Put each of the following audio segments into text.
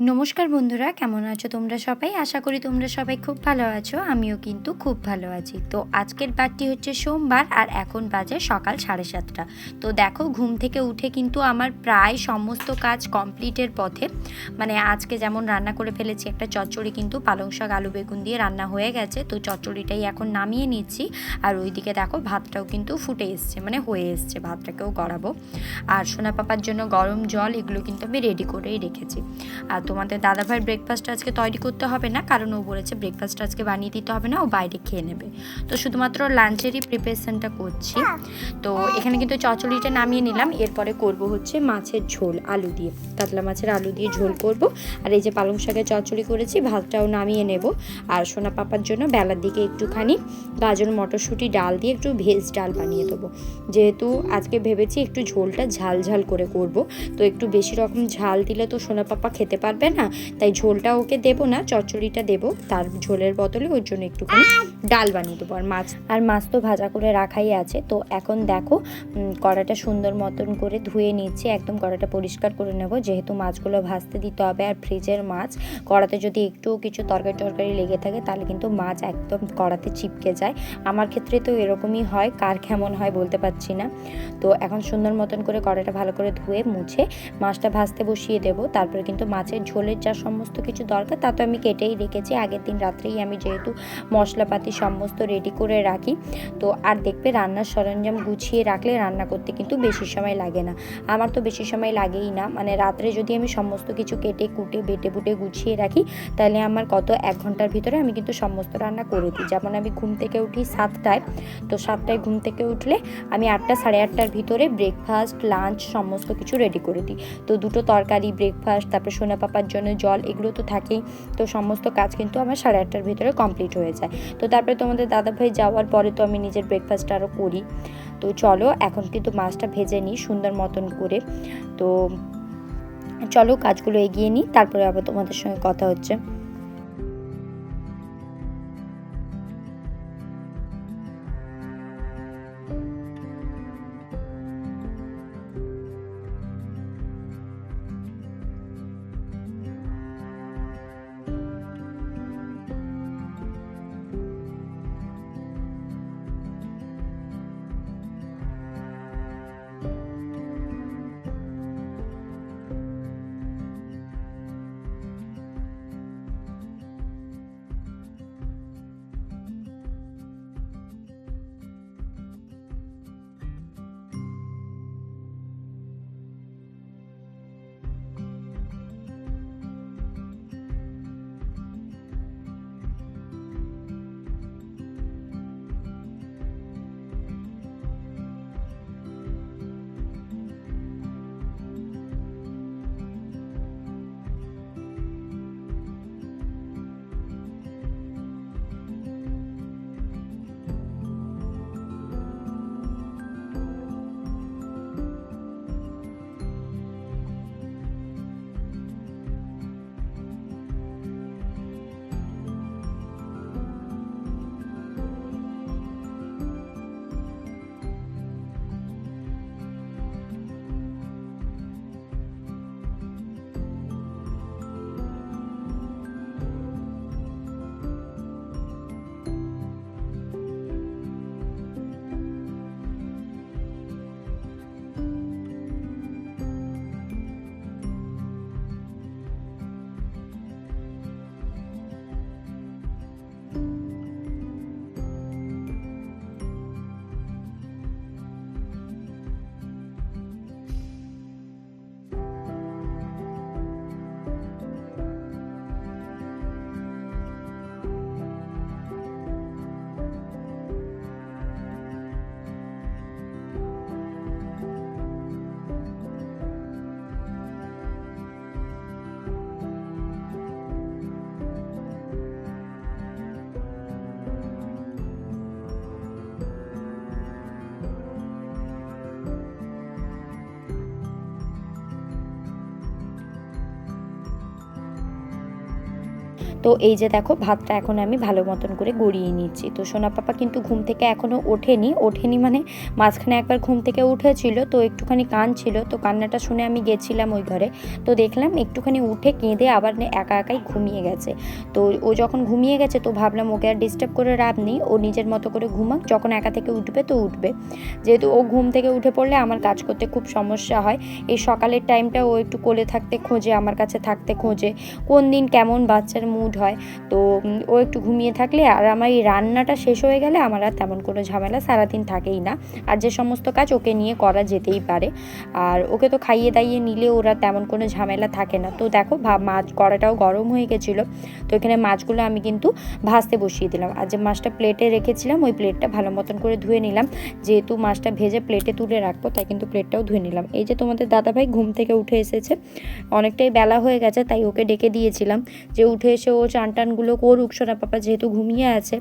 নমস্কার বন্ধুরা, কেমন আছো তোমরা সবাই? আশা করি তোমরা সবাই খুব ভালো আছো, আমিও কিন্তু খুব ভালো আছি। তো আজকের বারটি হচ্ছে সোমবার আর এখন বাজে সকাল সাড়ে সাতটা। তো দেখো, ঘুম থেকে উঠে কিন্তু আমার প্রায় সমস্ত কাজ কমপ্লিটের পথে মানে আজকে যেমন রান্না করে ফেলেছি, একটা চচ্চড়ি কিন্তু পালং শাক, আলু বেগুন দিয়ে রান্না হয়ে গেছে, তো চচ্চড়িটাই এখন নামিয়ে নিচ্ছি। আর ওইদিকে দেখো, ভাতটাও কিন্তু ফুটে এসছে মানে হয়ে এসছে, ভাতটাকেও গড়াবো। আর সোনা পাপার জন্য গরম জল, এগুলো কিন্তু আমি রেডি করেই রেখেছি। আর তোমাদের দাদাভাইয়ের ব্রেকফাস্ট আজকে তৈরি করতে হবে না কারণ ও বলেছে ব্রেকফাস্ট আজকে বানিয়ে দিতে হবে না ও বাইরে খেয়ে নেবে। তো শুধুমাত্র লাঞ্চেরই প্রিপারেশনটা করছি। তো এখানে কিন্তু চচড়িটা নামিয়ে নিলাম এরপরে করব হচ্ছে মাছের ঝোল আলু দিয়ে। কাতলা মাছের আলু দিয়ে ঝোল করব। আর এই যে পালং শাকের চচ্চড়ি করেছি ভাতটাও নামিয়ে নেব। আর সোনা পাপার জন্য বেলার দিকে একটুখানি গাজর মটরশুঁটি ডাল দিয়ে একটু ভেজ ডাল বানিয়ে দেবো। যেহেতু আজকে ভেবেছি একটু ঝোলটা ঝাল ঝাল করে করব। তো একটু বেশি রকম ঝাল দিলে তো সোনা পাপা খেতে পারবে না। তাই ঝোলটা ওকে দেবো না চচ্চড়িটা দেবো। তার ঝোলের বদলে ওর জন্য একটুখানি ডাল বানিয়ে দেবো আর মাছ। আর মাছ তো ভাজা করে রাখাই আছে। তো এখন দেখো কড়াটা সুন্দর মতন করে ধুয়ে নিচ্ছে। একদম কড়াটা পরিষ্কার করে নেব। যেহেতু মাছগুলো ভাজতে দিতে হবে আর ফ্রিজের মাছ, কড়াতে যদি একটু কিছু তরকারি টরকারি লেগে থাকে, তাহলে কিন্তু মাছ একদম কড়াতে চিপকে যায়। আমার ক্ষেত্রে তো এরকমই হয়, কার কেমন হয় বলতে পারছি না। তো এখন সুন্দর মতন করে কড়াটা ভালো করে ধুয়ে মুছে মাছটা ভাজতে বসিয়ে দেবো। তারপরে কিন্তু মাছের ঝোলের যা সমস্ত কিছু দরকার, তা তো আমি কেটেই রেখেছি। আগের দিন রাত্রেই আমি যেহেতু মশলাপাতি সমস্ত রেডি করে রাখি। তো আর দেখবে রান্নার সরঞ্জাম গুছিয়ে রাখলে রান্না করতে কিন্তু বেশি সময় লাগে না। আমার তো বেশি সময় লাগেই না। মানে রাত্রে যদি আমি সমস্ত কিছু কেটে, কুটে, বেটে বুটে গুছিয়ে রাখি, তাহলে আমার কত এক ঘণ্টার ভিতরে আমি কিন্তু সমস্ত রান্না করে দিই। যেমন আমি ঘুম থেকে উঠি সাতটায়। তো সাতটায় ঘুম থেকে উঠলে আমি আটটা, সাড়ে আটটার ভিতরে ব্রেকফাস্ট লাঞ্চ সমস্ত কিছু রেডি করে দিই। তো দুটো তরকারি ব্রেকফাস্ট তারপরে সোনা পাপার জন্য জল, এগুলো তো থাকেই। তো সমস্ত কাজ কিন্তু আমার সাড়ে আটটার ভিতরে কমপ্লিট হয়ে যায়। তো তারপরে তোমাদের দাদাভাই যাওয়ার পরে তো আমি নিজের ব্রেকফাস্ট আরও করি। তো চলো, এখন কিন্তু মাছটা ভেজে নিই সুন্দর মতন করে। তো চলো, কাজগুলো এগিয়ে নিই, তারপরে আবার তোমাদের সঙ্গে কথা হচ্ছে। তো এই যে দেখো, ভাতটা এখন আমি ভালো মতন করে গড়িয়ে নিচ্ছি। তো সোনা পাপা কিন্তু ঘুম থেকে এখনও ওঠেনি। ওঠেনি মানে মাঝখানে একবার ঘুম থেকে উঠেছিল, তো একটুখানি কান ছিল তো কান্নাটা শুনে আমি গেছিলাম ওই ঘরে। তো দেখলাম একটুখানি উঠে কেঁদে আবার একা একাই ঘুমিয়ে গেছে। তো ও যখন ঘুমিয়ে গেছে, তো ভাবলাম ওকে আর ডিস্টার্ব করে লাভ নেই। ও নিজের মতো করে ঘুমাক, যখন একা থেকে উঠবে তো উঠবে। যেহেতু ও ঘুম থেকে উঠে পড়লে আমার কাজ করতে খুব সমস্যা হয়। এই সকালের টাইমটা ও একটু কোলে থাকতে খোঁজে, আমার কাছে থাকতে খোঁজে। কোন দিন কেমন বাচ্চার মুড হয়। তো ও একটু ঘুমিয়ে থাকলে আর আমার এই রান্নাটা শেষ হয়ে গেলে আমার আর তেমন কোনো ঝামেলা সারাদিন থাকেই না। আর যে সমস্ত কাজ ওকে নিয়ে করা যেতেই পারে। আর ওকে তো খাইয়ে দাইয়ে নিলে ওরা তেমন কোনো ঝামেলা থাকে না। তো দেখো মাছ, কড়াটাও গরম হয়ে গেছিল। তো এখানে মাছগুলো আমি কিন্তু ভাজতে বসিয়ে দিলাম। আর যে মাছটা প্লেটে রেখেছিলাম, ওই প্লেটটা ভালো মতন করে ধুয়ে নিলাম। যেহেতু মাছটা ভেজে প্লেটে তুলে রাখব, তাই কিন্তু প্লেটটাও ধুয়ে নিলাম। এই যে তোমাদের দাদাভাই ঘুম থেকে উঠে এসেছে, অনেকটাই বেলা হয়ে গেছে, তাই ওকে ডেকে দিয়েছিলাম। যে উঠে এসে ও চান টানগুলো করুক, সোনা পাপা যেহেতু ঘুমিয়ে আছে,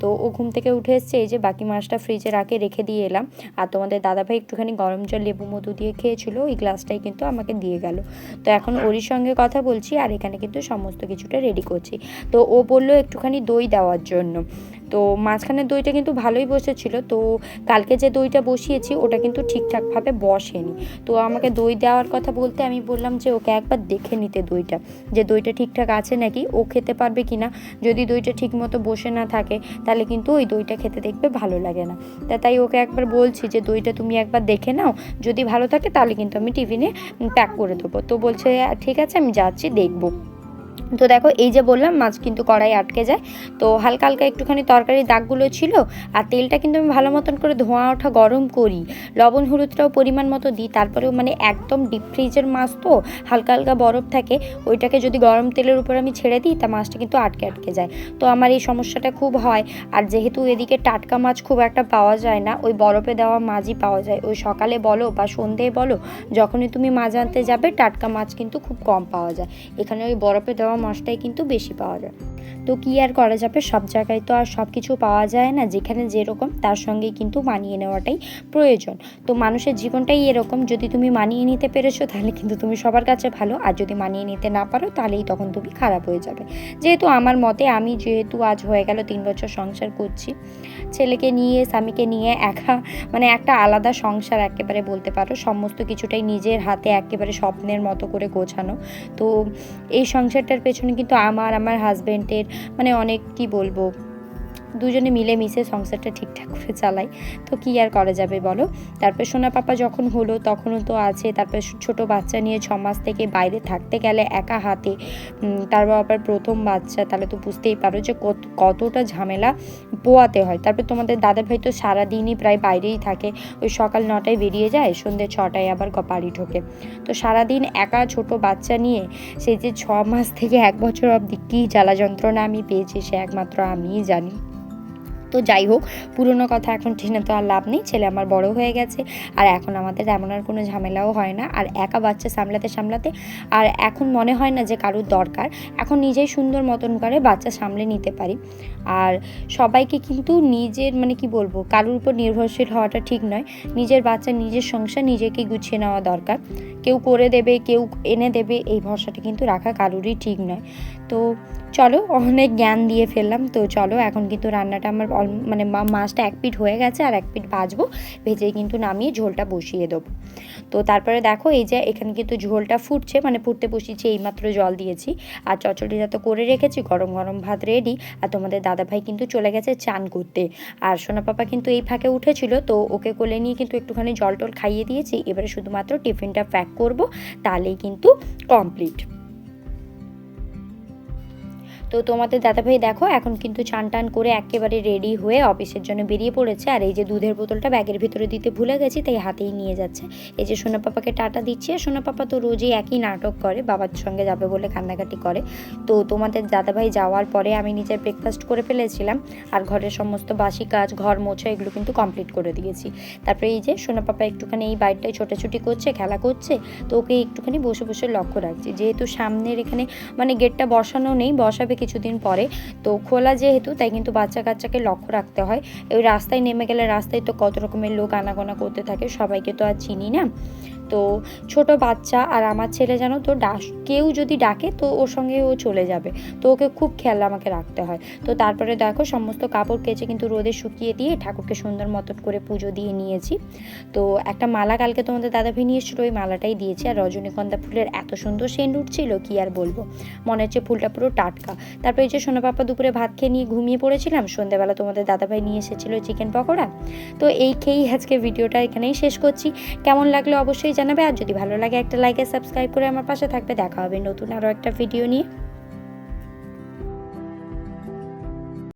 তো ও ঘুম থেকে উঠে এসছে, এই যে বাকি মাছটা ফ্রিজে রাখে, রেখে দিয়ে এলাম। আর তোমাদের দাদাভাই একটুখানি গরম জল লেবু মধু দিয়ে খেয়েছিল, ওই গ্লাসটাই কিন্তু আমাকে দিয়ে গেল। তো এখন ওরই সঙ্গে কথা বলছি, আর এখানে কিন্তু সমস্ত কিছুটা রেডি করছি। তো ও বলল একটুখানি দই দেওয়ার জন্য। তো মাঝখানে দইটা কিন্তু ভালোই বসেছিল। তো কালকে যে দইটা বসিয়েছি, ওটা কিন্তু ঠিকঠাকভাবে বসেনি। তো আমাকে দই দেওয়ার কথা বলতে আমি বললাম যে, ওকে একবার দেখে নিতে দইটা। যে দইটা ঠিকঠাক আছে নাকি, ও খেতে পারবে কি না যদি দইটা ঠিক মতো বসে না থাকে, তাহলে কিন্তু ওই দইটা খেতে দেখবে ভালো লাগে না। তা তাই ওকে একবার বলছি যে, দইটা তুমি একবার দেখে নাও। যদি ভালো থাকে, তাহলে কিন্তু আমি টিফিনে প্যাক করে দেবো। তো বলছে, ঠিক আছে, আমি যাচ্ছি, দেখব। তো দেখো, এই যে বললাম, মাছ কিন্তু কড়াই আটকে যায়। তো হালকা হালকা একটুখানি তরকারি দাগগুলো ছিল, আর তেলটা কিন্তু আমি ভালো মতন করে ধোঁয়া ওঠা গরম করি। লবণ হলুদটাও পরিমাণ মতো দিই, তারপরেও মানে একদম ডিপ ফ্রিজের মাছ তো হালকা হালকা বরফ থাকে, ওইটাকে যদি গরম তেলের উপর আমি ছেড়ে দিই, তা মাছটা কিন্তু আটকে আটকে যায়। তো আমার এই সমস্যাটা খুব হয়, আর যেহেতু এদিকে টাটকা মাছ খুব একটা পাওয়া যায় না, ওই বরফে দেওয়া মাছই পাওয়া যায়। ওই সকালে বলো বা সন্ধ্যেয় বলো, যখনই তুমি মাছ আনতে যাবে, টাটকা মাছ কিন্তু খুব কম পাওয়া যায়। এখানে ওই বরফে দেওয়া মাছটাই কিন্তু বেশি পাওয়া যায়। তো কী আর করা যাবে? সব জায়গায় তো আর সব কিছু পাওয়া যায় না। যেখানে যেরকম, তার সঙ্গে কিন্তু মানিয়ে নেওয়াটাই প্রয়োজন। তো মানুষের জীবনটাই এরকম। যদি তুমি মানিয়ে নিতে পেরেছ, তাহলে কিন্তু তুমি সবার কাছে ভালো। আর যদি মানিয়ে নিতে না পারো, তাহলেই তখন তুমি খারাপ হয়ে যাবে। যেহেতু আমার মতে, আমি যেহেতু আজ হয়ে গেল তিন বছর সংসার করছি, ছেলেকে নিয়ে, স্বামীকে নিয়ে একা মানে একটা আলাদা সংসার একেবারে বলতে পারো, সমস্ত কিছুটাই নিজের হাতে একেবারে স্বপ্নের মতো করে গোছানো। তো এই সংসারটার পেছনে কিন্তু আমার আমার হাজব্যান্ডের মানে অনেক কি বলব? দুজনে মিলে মিশে সংসারটা ঠিকঠাক করে চালাই। তো কী আর করা যাবে বলো? তারপর সোনা পাপা যখন হলো, তখনও তো আছে। তারপর ছোট বাচ্চা নিয়ে ছ মাস থেকে বাইরে থাকতে গেলে একা হাতে তারপর আবার প্রথম বাচ্চা, তাহলে তো বুঝতেই পারো যে কত কতটা ঝামেলা পোয়াতে হয়। তারপর তোমাদের দাদা ভাই তো সারাদিনই প্রায় বাইরেই থাকে। ওই সকাল নটায় বেরিয়ে যায়, সন্ধ্যে ছটায় আবার বাড়ি ঢোকে। তো সারাদিন একা ছোট বাচ্চা নিয়ে, সেই যে ছ মাস থেকে এক বছর অবধি কী জ্বালা যন্ত্রণা আমি পেয়েছি সে একমাত্র আমিই জানি। তো যাই হোক, পুরনো কথা এখন টেনে তো আর লাভ নেই, ছেলে আমার বড় হয়ে গেছে। আর এখন আমাদের এমন আর কোনো ঝামেলাও হয় না। আর একা বাচ্চা সামলাতে সামলাতে, আর এখন মনে হয় না যে কারুর দরকার। এখন নিজেই সুন্দর মতন করে বাচ্চা সামলে নিতে পারি। আর সবাইকে কিন্তু নিজের মানে কি বলব, কারুর উপর নির্ভরশীল হওয়াটা ঠিক নয়। নিজের বাচ্চা, নিজের সংসার নিজেকে গুছিয়ে নেওয়া দরকার। কেউ করে দেবে, কেউ এনে দেবে, এই ভরসাটা কিন্তু রাখা কারুরই ঠিক নয়। তো চলো অনেক জ্ঞান দিয়ে ফেললাম। তো চলো এখন কিন্তু রান্নাটা আমার মানে মাছটা এক পিঠ হয়ে গেছে আর এক পিঠ ভাজবো, ভেজে কিন্তু নামিয়ে ঝোলটা বসিয়ে দেবো। তো তারপরে দেখো এই যে এখানে কিন্তু ঝোলটা ফুটছে মানে ফুটতে বসিয়েছি এইমাত্র জল দিয়েছি। আর চচড়িটা তো করে রেখেছি, গরম গরম ভাত রেডি আর তোমাদের দাদাভাই কিন্তু চলে গেছে চান করতে। আর সোনা পাপা কিন্তু এই ফাঁকে উঠেছিল, তো ওকে কোলে নিয়ে কিন্তু একটুখানি জল টল খাইয়ে দিয়েছি। এবারে শুধুমাত্র টিফিনটা প্যাক করব, তাহলেই কিন্তু কমপ্লিট তো তোমাদের দাদাভাই দেখো, এখন কিন্তু চান টান করে একেবারে রেডি হয়ে অফিসের জন্য বেরিয়ে পড়েছে। আর এই যে দুধের বোতলটা ব্যাগের ভিতরে দিতে ভুলে গেছি, তাই হাতেই নিয়ে যাচ্ছে। এই যে সোনা পাপাকে টাটা দিচ্ছে সোনা পাপা তো রোজই একই নাটক করে, বাবার সঙ্গে যাবে বলে কান্নাকাটি করে। তো তোমাদের দাদাভাই যাওয়ার পরে আমি নিজের ব্রেকফাস্ট করে ফেলেছিলাম, আর ঘরের সমস্ত বাসি কাজ, ঘর মোছা এগুলো কিন্তু কমপ্লিট করে দিয়েছি। তারপরে এই যে সোনা পাপা একটুখানি এই বাড়িটায় ছোটাছুটি করছে, খেলা করছে, তো ওকে একটুখানি বসে বসে লক্ষ্য রাখছি। যেহেতু সামনের এখানে মানে গেটটা বসানো নেই, বসাবে কিছুদিন পরে। তো খোলা যেহেতু, তাই কিন্তু বাচ্চা কাচ্চাকে লক্ষ্য রাখতে হয়। ওই রাস্তায় নেমে গেলে রাস্তায় তো কত রকমের লোক আনাগোনা করতে থাকে, সবাইকে তো আর চিনি না। তো ছোট বাচ্চা আর আমার ছেলে জানো তো ডাক কেউ যদি ডাকে তো ওর সঙ্গে ও চলে যাবে। তো ওকে খুব খেয়াল আমাকে রাখতে হয়। তো তারপরে দেখো সমস্ত কাপড় কেচে কিন্তু রোদে শুকিয়ে দিয়ে ঠাকুরকে সুন্দর মতন করে পুজো দিয়ে নিয়েছি। তো একটা মালা কালকে তোমাদের দাদা ভাই নিয়ে এসেছিল, ওই মালাটাই দিয়েছি। আর রজনীগন্ধা ফুলের এত সুন্দর সেন্ট উঠছিল, কি আর বলব? মনে হচ্ছে ফুলটা পুরো টাটকা। তারপরে এই যে সোনা পাপা দুপুরে ভাত খেয়ে নিয়ে ঘুমিয়ে পড়েছিলাম, সন্ধ্যেবেলা তোমাদের দাদাভাই নিয়ে এসেছিল চিকেন পকোড়া। তো এই খেয়েই আজকে ভিডিওটা এখানেই শেষ করছি। কেমন লাগল অবশ্যই জানাবে। আর যদি ভালো লাগে একটা লাইক আর সাবস্ক্রাইব করে আমার পাশে থাকবে। দেখা হবে নতুন আরও একটা ভিডিও নিয়ে।